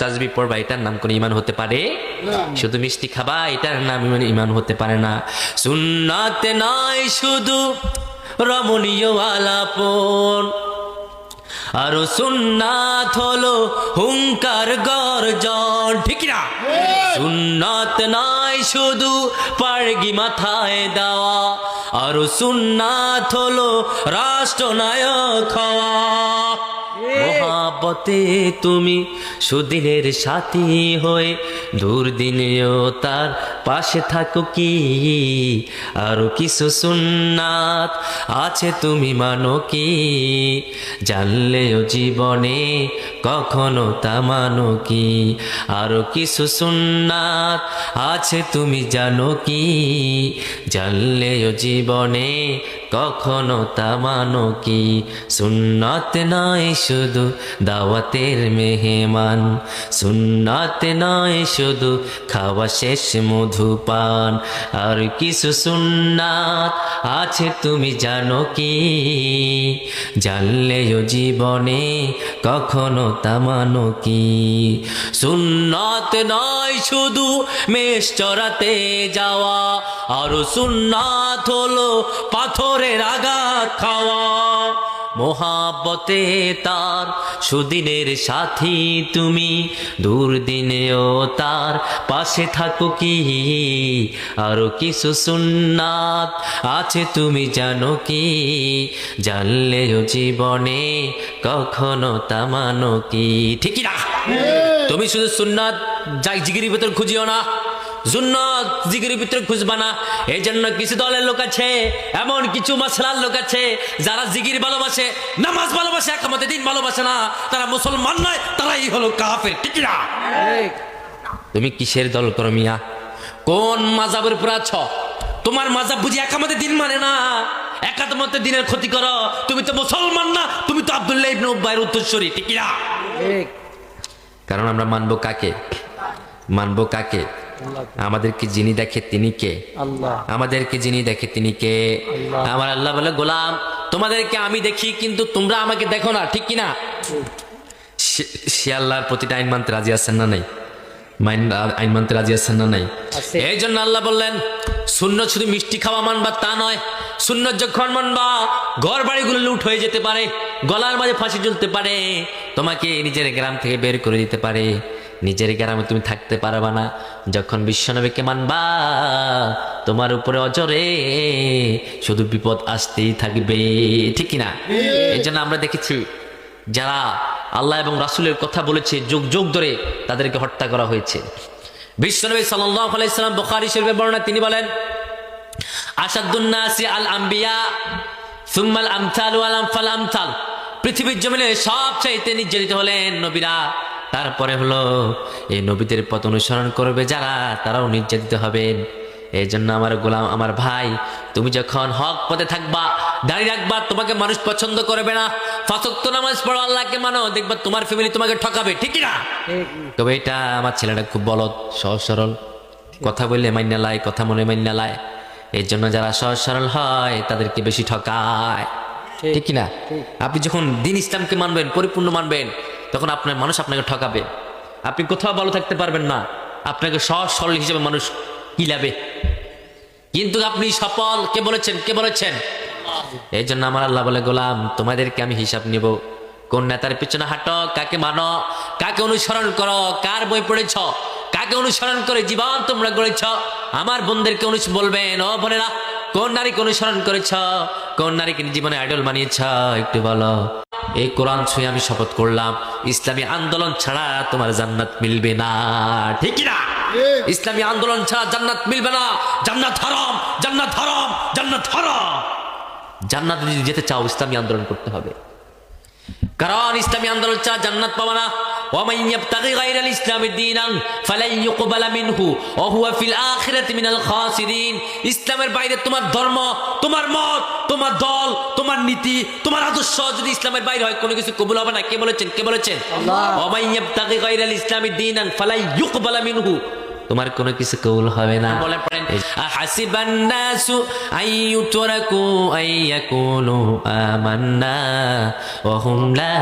তাজবি পড়বা এটার নাম কোন ইমান হতে পারে? শুধু মিষ্টি খাবা এটার নাম ইমান ইমান হতে পারে না। সুন্নাতে নয় শুধু রমণীয় আলাপন আরও সুন্নাত হলো হুঙ্কার গর্জন ঠিক না সুন্নাত নয় শুধু পারগি মাথায় দেওয়া। আরও সুন্নাত হলো রাষ্ট্রনায়ক হওয়া। মহাবতে তুমি সুদিনের সাথী হয়ে দুর্দিনেও তার পাশে থাকো কি? আরও কিছু সুন্নাত আছে তুমি মানো কি? জানলেও জীবনে কখনো তা মানো কি? আরও কিছু সুন্নাত আছে তুমি জানো কি? জানলেও জীবনে কখনো তা মানো কি? সুন্নাত নয় শুধু দাওয়াতের মেহমান। সুন্নাত নয় শুধু খাওয়া শেষ মধুপান আর কিছু সুন্নাত আছে তুমি জানো কি? জানলেও জীবনে কখনো তা মানো কি? সুন্নাত নয় শুধু মেষ চড়াতে যাওয়া। আরও সুন্নাত হলো পাথরের আঘাত খাওয়া মহাবতে তার সুদিনের সাথী তুমি দুর্দিনেও তার পাশে থাকো কি? আরও কিছু সুন্নাত আছে তুমি জানো কি? জানলেও জীবনে কখনো তা মানো কি? ঠিকই না। তুমি শুধু সুন্নাত যাই জিগির ভিতর খুঁজিও না। সুন্নত ভিতরে খুঁজবা না। এই জন্য কিছু দলের লোক আছে এমন কিছু মাসলার লোক আছে যারা জিগির ভালোবাসে নামাজ ভালোবাসে একামতে দিন ভালোবাসে না। তারা মুসলমান নয় তারাই হলো কাফের ঠিক না তুমি কিসের দল করো মিয়া? কোন মাজাবের উপর আছো? তোমার মাজাব বুঝি একামতে দিন মানে না। একাদমতে দিনের ক্ষতি করো। তুমি তো মুসলমান না তুমি তো আব্দুল্লাহ ইবনে উব্বাইর উত্তরসূরি ঠিক না কারণ আমরা মানবো কাকে? মানবো কাকে? আমাদেরকে যিনি দেখে তিনি কে? আমাদেরকে যিনি দেখে তিনি কে? আমার আল্লাহ বলে গোলাম তোমাদেরকে আমি দেখি কিন্তু তোমরা আমাকে দেখো না ঠিক কিনা? সে- আল্লাহর প্রতিটা আইন মানতে রাজি আছেন না নাই? আইন মানতে রাজি আছেন না নাই? এই জন্য আল্লাহ বললেন শূন্য শুধু মিষ্টি খাওয়া মানবা তা নয় শূন্য যখন মানবা ঘর বাড়িগুলো লুট হয়ে যেতে পারে গলার মাঝে ফাঁসি ঝুলতে পারে তোমাকে নিজের গ্রাম থেকে বের করে দিতে পারে নিজের গ্রামে তুমি থাকতে পারবা না। যখন বিশ্বনবীকে মানবা, তোমার উপরে অজরে শুধু বিপদ আসতেই থাকবে। ঠিক না এই জন্য আমরা দেখেছি, যারা আল্লাহ এবং রাসূলের কথা বলেছে, যুগ যুগ ধরে তাদেরকে হত্যা করা হয়েছে। বিশ্বনবী আলাইহি সাল্লাম বুখারী শরীফের বর্ণনা তিনি বলেন আসাদুন্নাসি আল আম্বিয়া সুম্মাল আমথাল ওয়াল আমফাল আমথাল পৃথিবীর জমিনে সবচাইতে নির্যাতিত হলেন নবীরা। তারপরে হলো এই নবীদের পথ অনুসরণ করবে যারা তারাও নির্যাতিত হবেন এই জন্য আমার গোলাম আমার ভাই তুমি যখন হক পথে থাকবা দাঁড়িয়ে রাখবা তোমাকে মানুষ পছন্দ করবে না। ফাঁসক্ত নামাজ পড়ো আল্লাহকে মানো দেখবা তোমার ফ্যামিলি তোমাকে ঠকাবে ঠিক না তবে এটা আমার ছেলেটা খুব বলদ সহজ সরল। কথা বললে মান্যা লায় কথা মনে মান্যা লায় এর জন্য যারা সহজ সরল হয় তাদেরকে বেশি ঠকায়। ঠিক। কিনা? আপনি যখন দিন ইসলামকে মানবেন পরিপূর্ণ মানবেন তখন আপনার মানুষ আপনাকে ঠকাবে। আপনি কোথাও ভালো থাকতে পারবেন না। আপনাকে সহজ সরল হিসেবে মানুষ কি কিলাবে কিন্তু আপনি সফল। কে বলেছেন? কে বলেছেন? এই জন্য আমার আল্লাহ বলে, গোলাম, তোমাদেরকে আমি হিসাব নিব। কোন নেতার পিছনে হাঁটো, কাকে মানো, কাকে অনুসরণ করো, কার বই পড়েছ, কাকে অনুসরণ করে জীবন তোমরা গড়েছ, আমার বোনদেরকে অনুস বলবেন, ও বোনেরা, কোন নারীকে অনুসরণ করেছ, কোন নারীকে জীবনে আইডল বানিয়েছ, একটু বলো। এই কোরআন ছুঁয়ে আমি শপথ করলাম ইসলামী আন্দোলন ছাড়া তোমার জান্নাত মিলবে না। ঠিক না? ইসলামী আন্দোলন ছাড়া জান্নাত মিলবে না। জান্নাত হারাম জান্নাত হারাম জান্নাত হারাম। জান্নাত যদি যেতে চাও ইসলামী আন্দোলন করতে হবে। কারণ ইসলামী আন্দোলন ছাড়া জান্নাত পাবা না। ومن يبتغي غير الاسلام دينا فلن يقبل منه وهو في الاخره من الخاسرين ইসলামের বাইরে তোমার ধর্ম তোমার মত তোমার দল তোমার নীতি তোমার আদর্শ যদি ইসলামের বাইরে হয় কোনো কিছু কবুল হবে না কে বলেছেন কে বলেছেন আল্লাহ। ومن يبتغي غير الاسلام دينا فلن يقبل منه তোমার কোনো কিছু কবুল হবে না। বলে পড়েন হাসিবান্নাসু আইয়ুতরাকু আইয়াকুলু আমান্না ওয়া হুম লা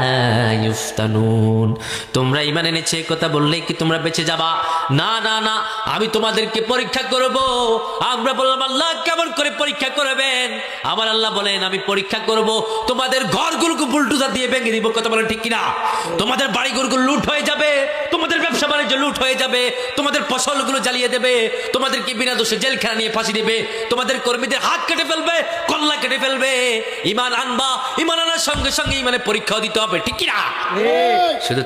ইফতানুন। তোমরা ঈমান এনেছে কথা বললেই কি তোমরা বেঁচে যাবা? না না না আমি তোমাদেরকে পরীক্ষা করব। আমরা বললাম আল্লাহ কেমন করে পরীক্ষা করবেন? আমার আল্লাহ বলেন আমি পরীক্ষা করব। তোমাদের ঘরগুলোকে বুলটুজা দিয়ে ভেঙে দিব। কথা বলেন ঠিক কিনা? তোমাদের বাড়িঘরগুলো লুট হয়ে যাবে তোমাদের ব্যবসা বাণিজ্য লুট হয়ে যাবে তোমাদের ফসলগুলো জ্বালিয়ে দেবে তোমাদেরকে বিনা দোষে জেলখানা নিয়ে ফাঁসি দেবে তোমাদের কর্মীদের হাত কেটে ফেলবে কল্লা কেটে ফেলবে। ইমান আনবা ইমান আনার সঙ্গে সঙ্গে ইমানে পরীক্ষাও দিতে হবে ঠিক কিনা শুধু